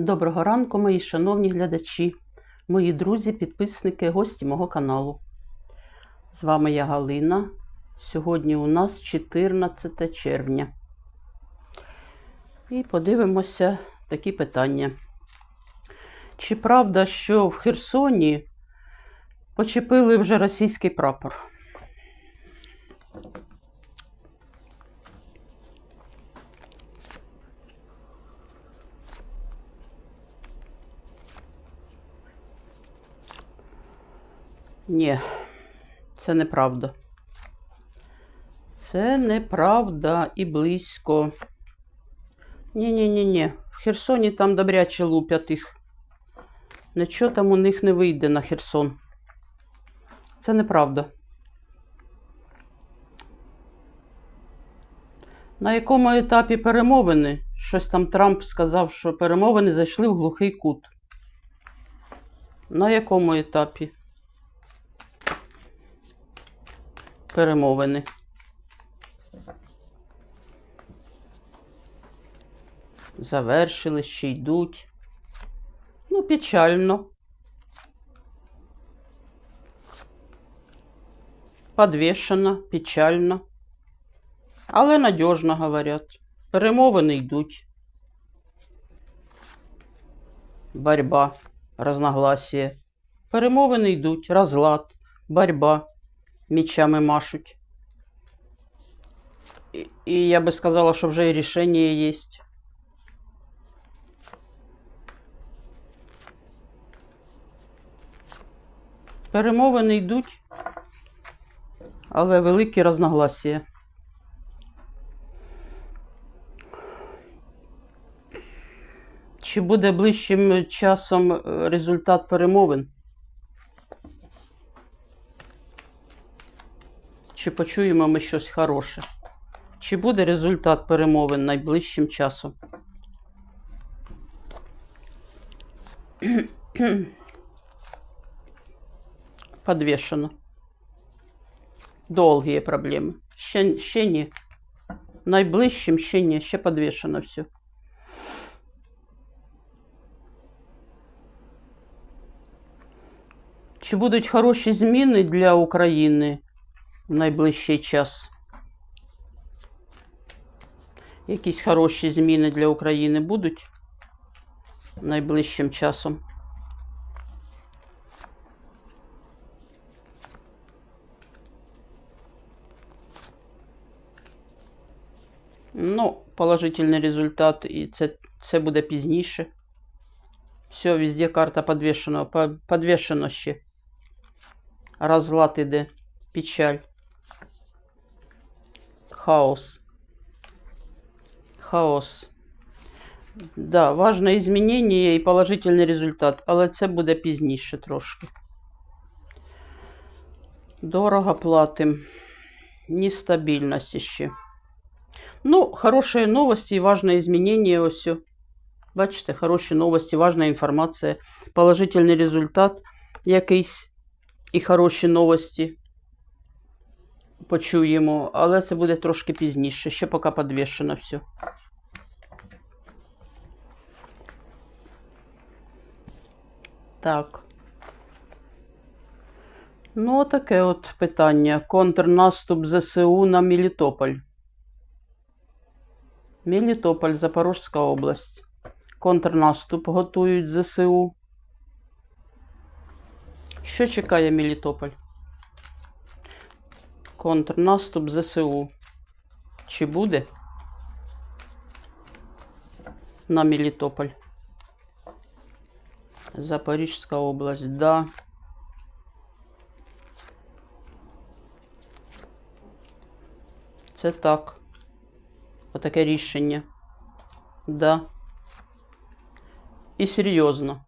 Доброго ранку, мої шановні глядачі, мої друзі, підписники, гості мого каналу. З вами я Галина. Сьогодні у нас 14 червня. І подивимося такі питання. Чи правда, що в Херсоні почепили вже російський прапор? Ні, це неправда. Це неправда і близько. Ні-ні-ні-ні. В Херсоні там добряче лупять їх. Нічого там у них не вийде на Херсон. Це неправда. На якому етапі перемовини? Щось там Трамп сказав, що перемовини зайшли в глухий кут. На якому етапі? Перемовини. Завершили, ще йдуть. Ну, печально. Подвішено, печально. Але надіжно говорять. Перемовини йдуть. Борьба, разногласія. Перемовини йдуть, розлад, борьба мечами машуть. І, і я би сказала, що вже і рішення є. Перемовини йдуть, але великі розногласія. Чи буде ближчим часом результат перемовин? Чи почуємо ми щось хороше? Чи буде результат перемовин найближчим часом? Подвішено. Довгі проблеми. Ще, ще ні. Найближчим ще ні, ще подвішено все. Чи будуть хороші зміни для України в найближчий час? Якісь хороші зміни для України будуть найближчим часом? Ну, положительний результат, і це, це буде пізніше. Все, везде карта подвішена, по- подвішено ще. Розлад іде, печаль. Хаос. Хаос. Да, важне изменение і положительний результат, але це буде пізніше трошки. Дорого платим. Нестабільність ще. Ну, хороші новості і важне изменение ось. Бачите, хороші новості, важна інформація, положительний результат якийсь і хороші новості почуємо, але це буде трошки пізніше, ще поки підвішено все. Так. Ну, таке от питання. Контрнаступ ЗСУ на Мелітополь. Мелітополь, Запорізька область. Контрнаступ готують ЗСУ. Що чекає Мелітополь? Контрнаступ ЗСУ. Чи буде? На Мелітополь. Запорізька область, да. Це так. Отаке рішення. Да. І серйозно.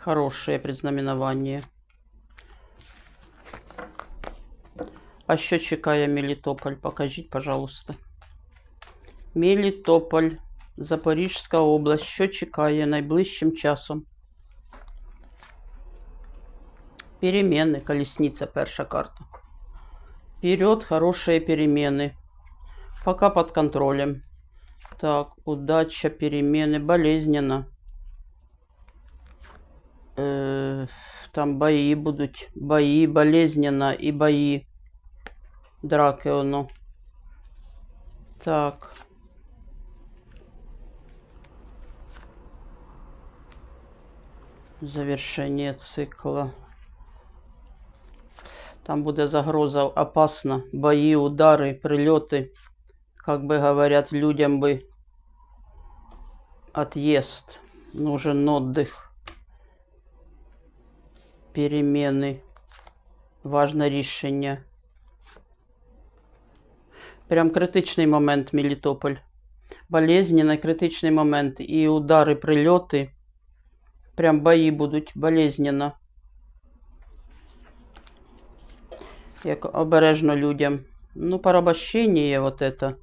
Хорошее предзнаменование. А що чекає Мелітополь? Покажіть, пожалуйста. Мелітополь, Запорізька область. Що чекає найближчим часом? Перемены. Колесница, перша карта. Вперед, хорошие перемены. Пока под контролем. Так, удача, перемены, болезненно. Е, там бої будуть. Бої, болезненно і бої. Драки воно. Так. Завершение цикла. Там буде загроза опасно. Бои, удары, прилеты. Как бы говорят, людям бы отъезд. Нужен отдых. Перемены. Важне рішення. Прям критичний момент Мелітополь. Болезненний критичний момент. І удари, прильоти. Прям бої будуть болезненно. Як обережно людям. Ну, порабощение вот это.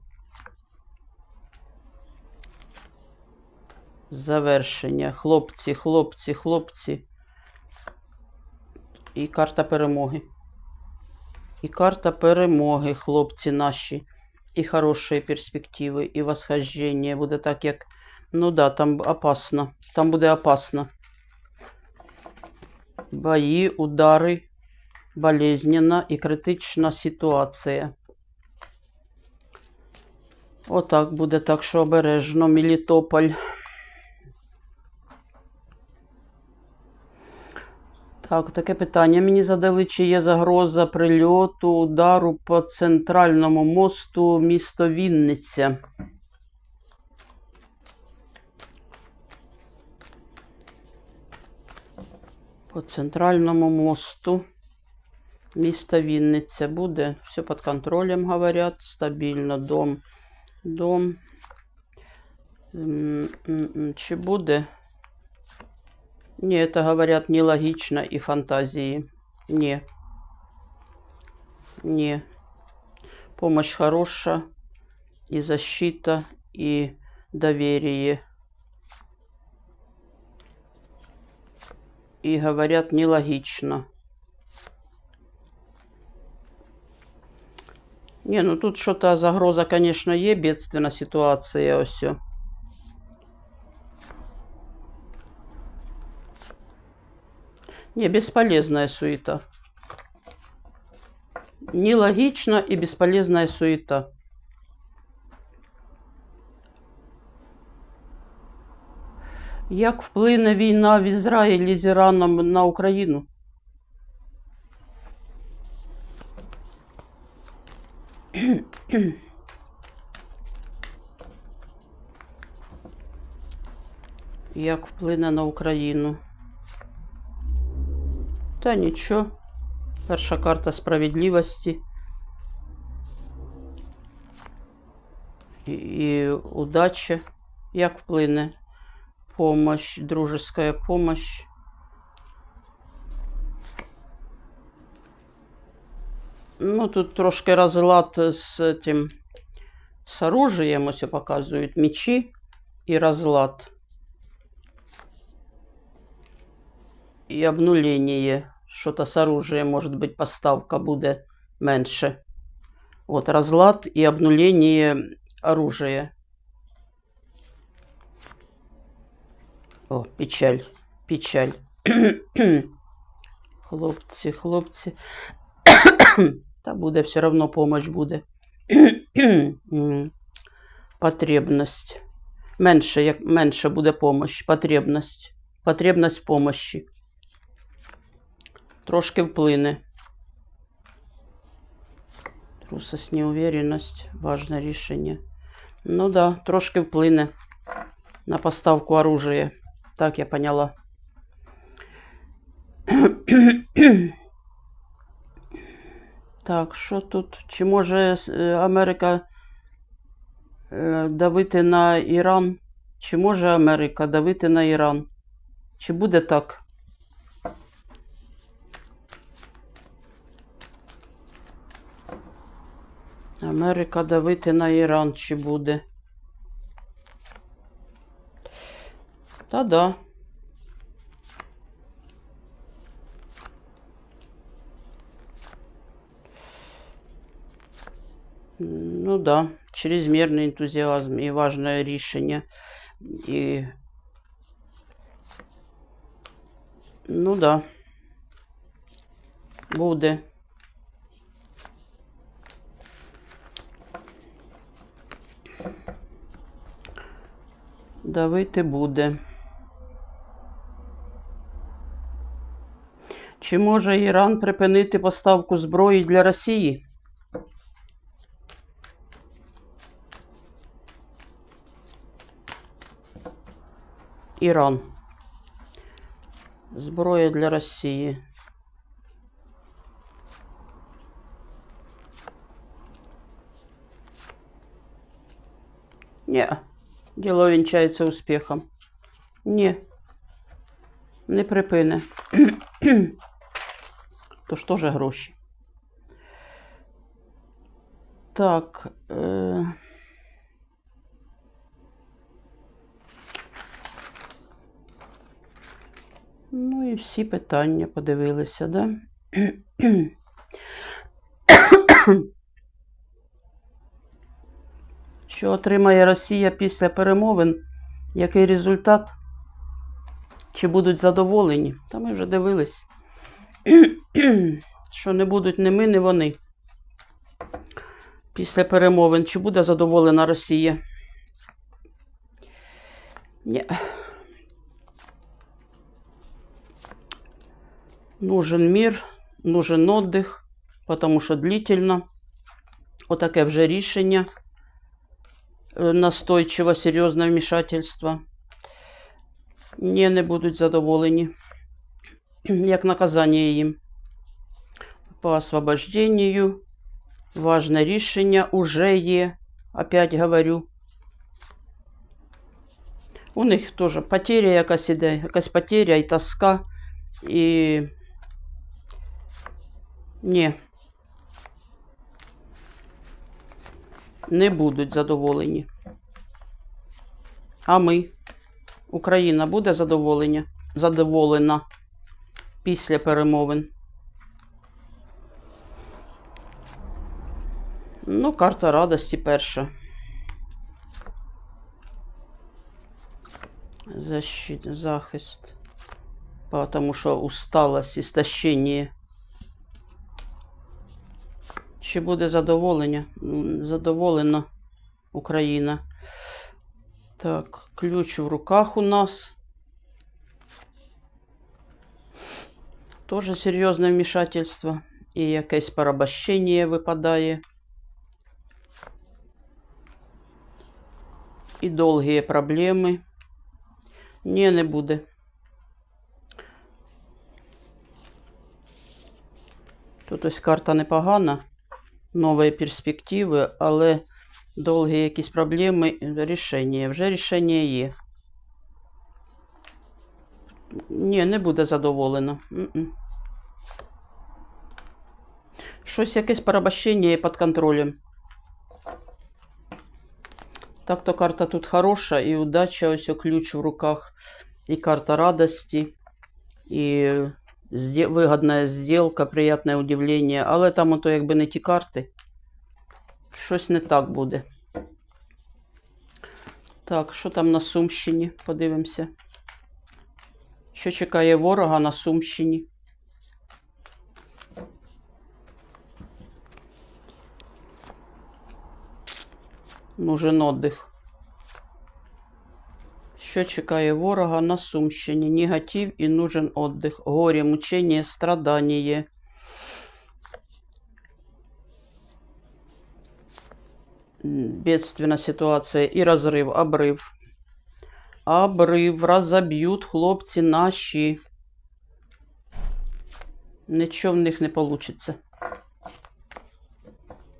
Завершення. Хлопці, хлопці, хлопці. І карта перемоги. І карта перемоги, хлопці наші. І хороші перспективи, і восхождення. Буде так, як. Ну да, там опасно. Там буде опасно. Бої, удари, болезненна і критична ситуація. Отак буде, так що обережно, Мелітополь. Так, таке питання мені задали, чи є загроза прильоту, удару по центральному мосту місто Вінниця. По центральному мосту міста Вінниця буде. Все під контролем, говорять, стабільно, дом, дом. Чи буде? Не, это говорят нелогично и фантазии. Не. Не. Помощь хорошая, и защита, и доверие. И говорят нелогично. Не, ну тут что-то загроза, конечно, є, бедственна ситуація, ось. Не, бесполезная суета. Нелогично и бесполезная суета. Як вплине війна в Ізраїлі з Іраном на Україну? Як вплине на Україну? Та нічого. Перша карта справедливості. І, і удача. Як вплине? Помощь, дружеская помощь. Ну, тут трошки розлад з этим, з оружием, ось показують мечі і розлад. и обнуление. Что-то с оружием, может быть, поставка будет меньше. Вот, разлад и обнуление оружия. О, печаль, печаль. хлопці, хлопці. Та буде все равно помощь буде. Потребность. Менше, як менше буде помощь. Потребность. Потребность помощи. Трошки вплине. Трусость, неуверенность. Важне рішення. Ну да, трошки вплине на поставку оружия. Так я поняла. Так, що тут? Чи може е, Америка е, давити на Іран? Чи може Америка давити на Іран? Чи буде так? Америка давити на Іран чи буде? Та да. Ну да, чрезмірний ентузіазм і важне рішення. І... Ну да. Буде. Давити буде. Чи може Іран припинити поставку зброї для Росії? Іран. Зброя для Росії. Ні. Діло вінчається успіхом. Ні. Не припине. То ж теж гроші. Так. Е... Ну і всі питання подивилися, да? Що отримає Росія після перемовин? Який результат? Чи будуть задоволені? Та ми вже дивились, що не будуть ні ми, ні вони. Після перемовин. Чи буде задоволена Росія? Ні. Нужен мир, нужен отдых, потому що длительно. Отаке вже рішення. Е, Настойчиве, серйозне вмішательство. Ні, не будуть задоволені. Як наказання їм. По освобождению. Важне рішення уже є. Опять говорю. У них теж потеря якась іде, якась потеря і тоска. І ні. Не будуть задоволені. А ми? Україна буде задоволення? задоволена після перемовин? Ну, карта радості перша. Защит, захист. Потому що усталость, істощення. Чи буде задоволення? Задоволена Україна. Так, ключ в руках у нас. Тоже серйозне вмішательство. І якесь порабощення випадає. І довгі проблеми. Ні, не буде. Тут ось карта непогана, нові перспективи, але довгі якісь проблеми, рішення. Вже рішення є. Ні, не буде задоволено. Щось якесь порабощення під контролем. Так-то карта тут хороша, і удача, ось ключ в руках, і карта радості, і вигідна зділка, приємне удивлення. Але там ото якби не ті карти. Щось не так буде. Так, що там на Сумщині? Подивимося. Що чекає ворога на Сумщині? Нужен отдих. Що чекає ворога на Сумщині? Негатив і нужен отдих. Горе, мучення, страдання. Бедственна ситуація і розрив, обрив. Обрив, розоб'ють хлопці наші. Нічого в них не вийде.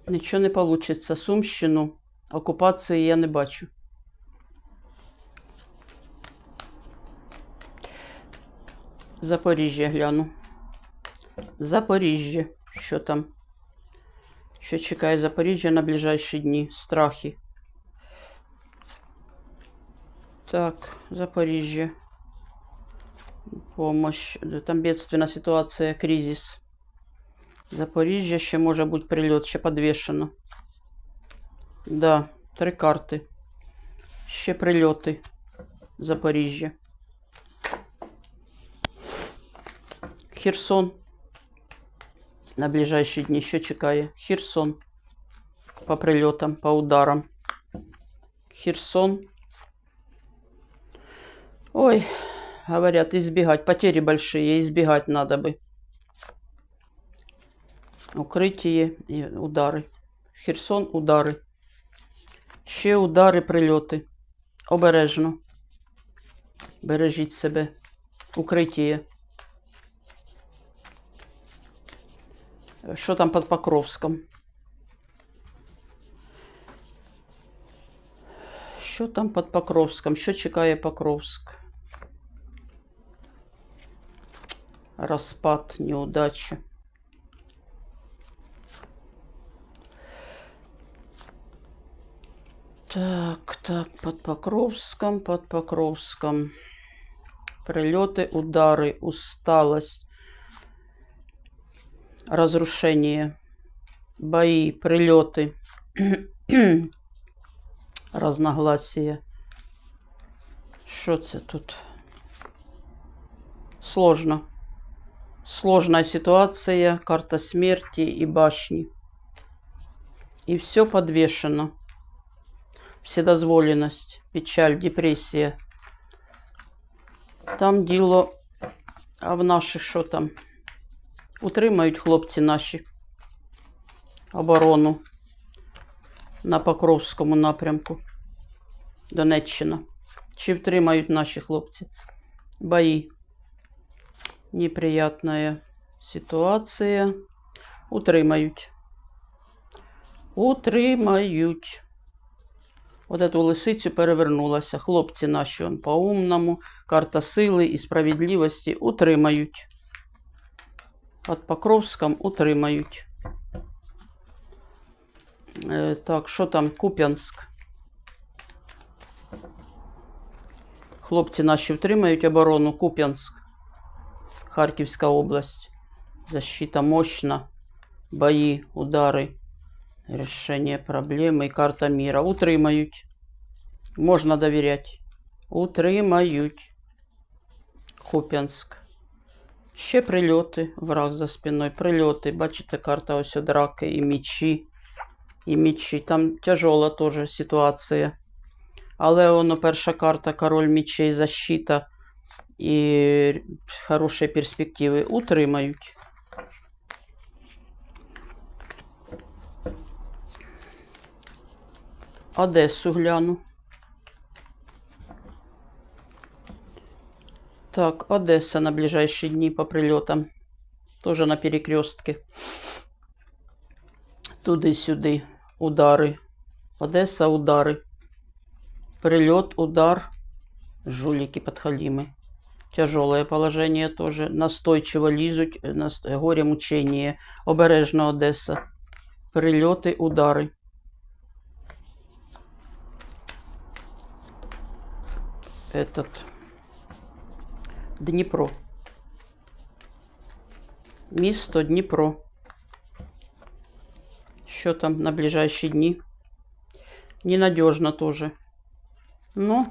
Нічого не вийде. Сумщину окупації я не бачу. Запоріжжя гляну. Запоріжжя. Що там? Що чекає Запоріжжя на ближайші дні? Страхи. Так, Запоріжжя. Помощь. Там бедственна ситуація, кризис. Запоріжжя ще може бути прильот, ще підвішено. Да, три карти. Ще прильоти. Запоріжжя. Херсон. На ближайші дні що чекає? Херсон. По прильотам, по ударам. Херсон. Ой, говорят, избегать. Потери большие, избегать надо бы. Укриття і удари. Херсон, удари. Ще удари, прильоти. Обережно. Бережіть себе. Укриття. Що там під Покровском? Що там під Покровском? Що чекає Покровск? Розпад, неудача. Так, так, под Покровском, под Покровском. Прилеты, удары, усталость, разрушение, бои, прилеты, разногласия. Що це тут? Сложно. Сложная ситуация, карта смерти и башни. И все подвешено. Вседозволенность, печаль, депресія. Там діло, а в наших що там? Утримають хлопці наші оборону на Покровському напрямку. Донеччина. Чи втримають наші хлопці? Бої. Неприятная ситуація. Утримають. Утримають. От эту лисицю перевернулася. Хлопці наші он по-умному. Карта сили і справедливості утримають. Під Покровском утримають. Е, так, що там? Куп'янськ. Хлопці наші втримають оборону. Куп'янськ. Харківська область. Защита мощна. Бої, удари. Решение проблеми і карта міра. Утримають. Можна довіряти. Утримають. Куп'янськ. Ще прильоти. Враг за спиною. Прильоти. Бачите, карта ось драки і мічі. І мічі. Там тяжола теж ситуація. Але воно перша карта король мічей, защита і хороші перспективи. Утримають. Одесу гляну. Так, Одесса на ближайшие дни по прилетам. Тоже на перекрестке. Туди-сюди. Удари. Одесса, удари. Прилет, удар. Жулики подхалимы. Тяжелое положение тоже. Настойчиво лізуть. э, нас- Горе мучение. Обережно Одесса. Прильоти, удари. этот Дніпро. Місто Дніпро. Що там на ближайші дні? Ненадежно тоже. Ну.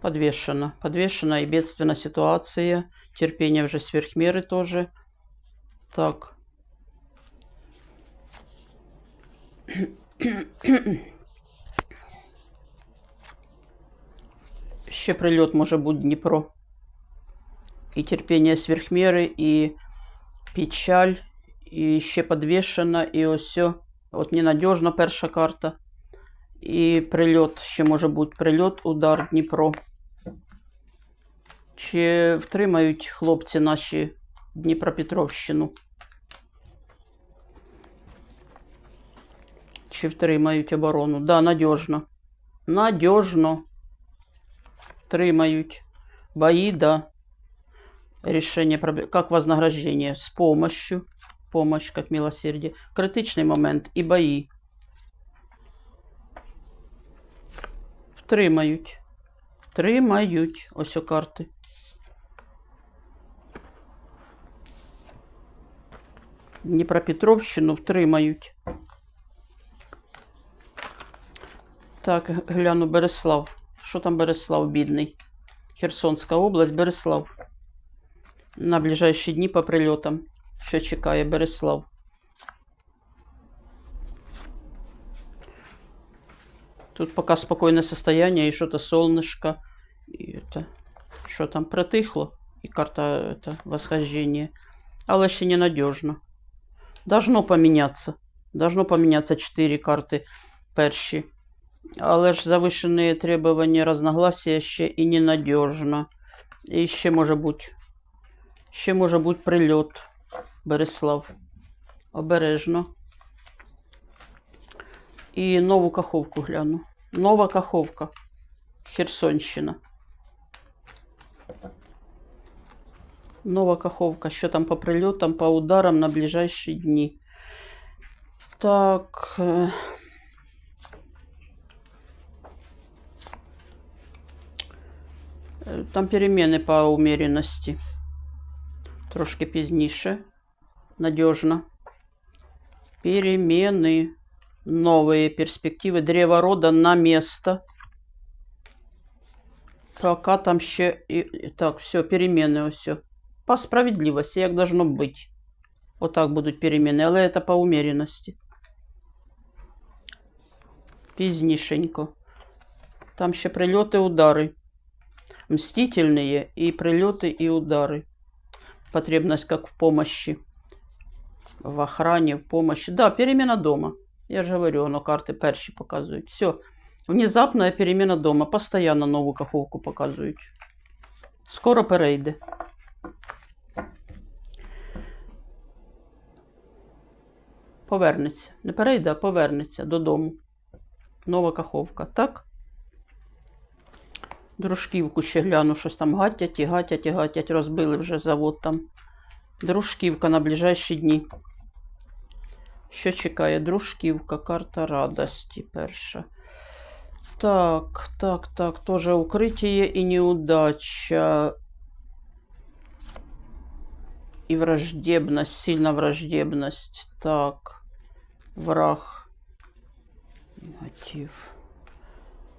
Подвешена. Подвешена и бедственная ситуация. Терпение уже сверх меры тоже. Так. Ще прильот може бути Дніпро. І терпіння сверхміри, і печаль, і ще підвішена, і ось все. От ненадіжна перша карта. І прильот ще може бути прильот, удар Дніпро. Чи втримають хлопці наші Дніпропетровщину? Чи втримають оборону? Да, надіжно. Надіжно. Втримають. Бои, да. Решение проблем. Как вознаграждение? С помощью. Помощь, как милосердие. Критичний момент і бої. Втримають. Втримають. Ось о карти. Дніпропетровщину втримають. Так, гляну Береслав. Що там Береслав, бідний? Херсонська область, Береслав. На ближайші дні по прильотам. Що чекає Береслав? Тут пока спокойное состояние, и что-то солнышко, и это, что там протыхло, и карта это восхождение. Але ще ненадежно. Должно поміняться. Должно поміняться 4 карти перші. Але ж завишені требування разногласия ще і ненадежно. І ще може бути. Ще може бути прильот. Береслав. Обережно. І нову каховку гляну. Нова каховка. Херсонщина. Нова каховка. Що там по прильотам, по ударам на ближайші дні. Так. Там переміни по умеренності. Трошки пізніше. Надежно. Перемены. Новые перспективы. Древо рода на место. Пока там ще... і- і- Так, все, перемены все. По справедливості, як должно бути. Отак будуть переміни, але це по умеренності. Пізнішенько. Там ще прильоти, удари. Мстительные и прилеты, и удары. Потребность как в помощи. В охране, в помощи. Да, перемена дома. Я же говорю, оно карты перші показують. Все. Внезапная перемена дома. Постоянно нову каховку показують. Скоро перейде. Повернеться. Не перейде, а повернеться додому. Нова каховка. Так? Дружківку ще гляну, щось там гатять і гатять і гатять. Розбили вже завод там. Дружківка на ближайші дні. Що чекає? Дружківка, карта радості перша. Так, так, так. Тоже укрытие и неудача. И враждебность, сильно враждебность. Так, враг. Негатив.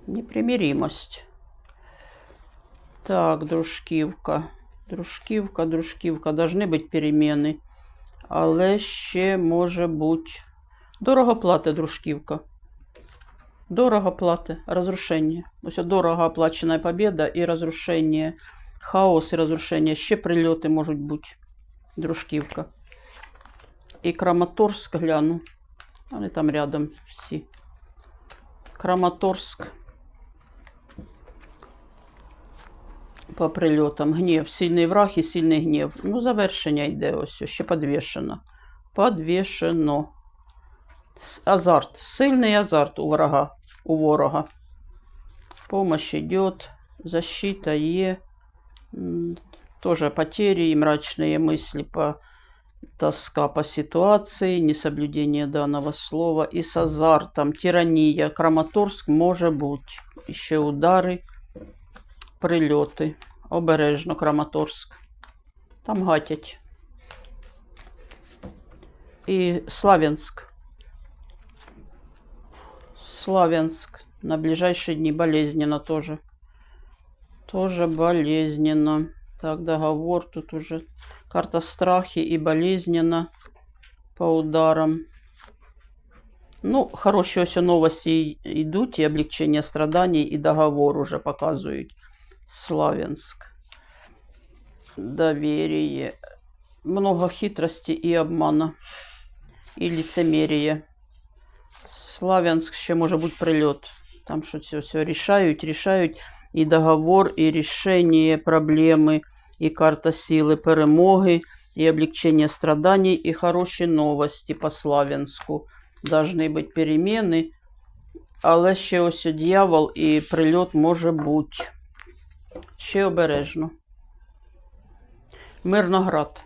Непримиримость. Так, дружківка. Дружківка, дружківка. Должны бути переміни. Але ще може бути. Дорого платить дружківка. Дорого платить. Разрушення. Ось дорого оплачена победа і розрушення. Хаос і розрушення. Ще прильоти можуть бути. Дружківка. І Краматорськ гляну. Вони там рядом всі. Краматорськ. По прильотам. Гнів. Сильний враг і сильний гнів. Ну, завершення йде ось. Ще подвішено. Подвішено. Азарт. Сильний азарт у врага. У ворога. Помощь идет. Защита. М, Тоже потери и мрачные мысли по тоска по ситуации, несоблюдение данного слова и с азартом, тирания. Краматорск може бути. Ще удари, прильоти. Обережно Краматорськ. Там гатять. І Славянськ. Славянск. На ближайшие дни болезненно тоже. Тоже болезненно. Так, договор тут уже. Карта страхи и болезненно по ударам. Ну, хороші ось новості йдуть, і облегчення страданий, і договор уже показують. Славянск. Доверие. Много хитрости и обмана. И лицемерия. Славянск ще може бути прильот. Там що це все рішають, рішають. І договор, і рішення проблеми, і карта сили перемоги, і облегчення страданий, і хороші новості по Славянську. Должны бути переміни. Але ще ось дьявол і прильот може бути. Ще обережно. Мирноград.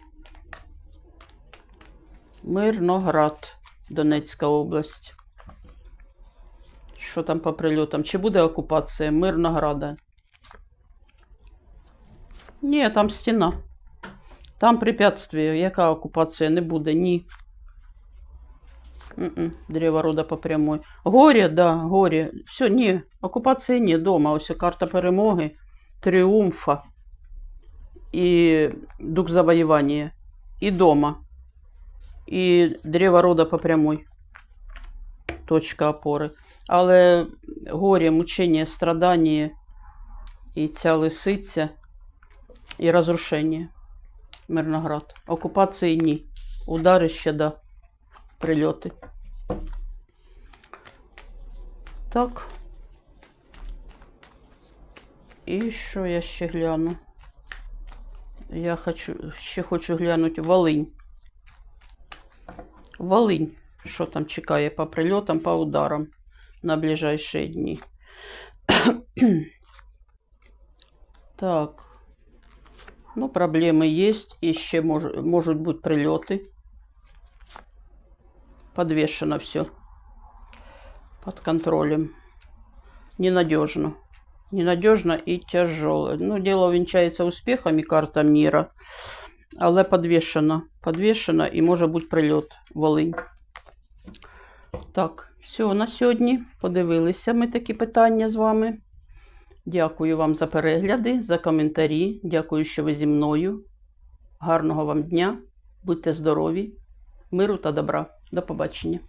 Мирноград, Донецька область. Що там по прильотам? Чи буде окупація Мирнограда? Ні, там стіна. Там препятствие. Яка окупація? Не буде, ні. М-м, Древо рода по прямой. Горе, да, горе. Все, ні, окупації ні, дома. Ось карта перемоги, тріумфа і дух завоювання. І дома. І древо рода по прямой. Точка опори. Але горе, мучення, страдання і ця лисиця, і розрушення. Мирноград. Окупації ні. Удари ще да. Прильоти. Так. І що я ще гляну? Я хочу, ще хочу глянути Волинь. Волинь. Що там чекає по прильотам, по ударам на ближайшие дні. так. Ну, проблемы есть. И ще мож, можуть бути прильоти. Подвешено все. Под контролем. Ненадежно. Ненадежно и тяжело. Ну, дело венчається успіхами, карта міра. Але подвешено. Подвешено і може бути прильот. Волинь. Так, все, на сьогодні подивилися ми такі питання з вами. Дякую вам за перегляди, за коментарі. Дякую, що ви зі мною. Гарного вам дня. Будьте здорові, миру та добра. До побачення.